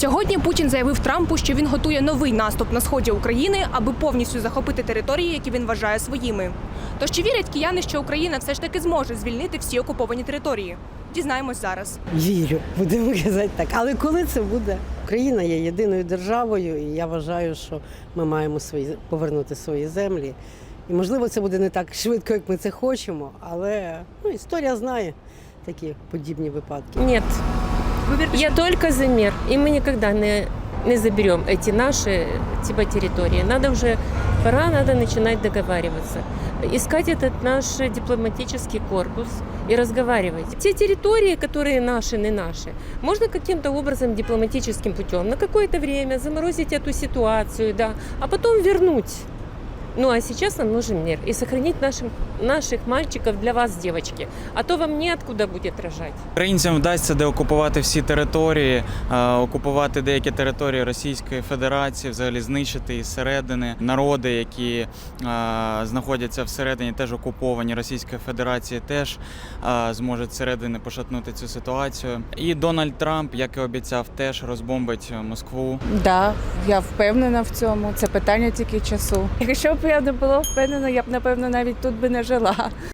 Сьогодні Путін заявив Трампу, що він готує новий наступ на сході України, аби повністю захопити території, які він вважає своїми. Тож чи вірять кияни, що Україна все ж таки зможе звільнити всі окуповані території? Дізнаємось зараз. Вірю, будемо казати так. Але коли це буде? Україна є єдиною державою, і я вважаю, що ми маємо свої повернути свої землі. І можливо, це буде не так швидко, як ми це хочемо, але ну, історія знає такі подібні випадки. Нет, Ви вірите, я только за мир. И мы никогда не, не заберем эти наши типа территории. Надо уже, пора надо начинать договариваться. Искать этот наш дипломатический корпус и разговаривать. Те территории, которые наши, не наши, можно каким-то образом дипломатическим путем на какое-то время заморозить эту ситуацию, да, а потом вернуть. Ну а сейчас нам нужен мир и сохранить нашим, наших мальчиков для вас, девочки. А то вам неоткуда будет рожать. Українцям вдасться деокупувати всі території, е, окупувати деякі території Російської Федерації, взагалі знищити із середини народи, які е, знаходяться всередині, теж окуповані Російської Федерації, теж е, зможуть зсередини пошатнути цю ситуацію. І Дональд Трамп, як і обіцяв, теж розбомбить Москву. Да, я впевнена в цьому. Це питання тільки часу. Якщо б я не була впевнена, я б напевно навіть тут би не жила.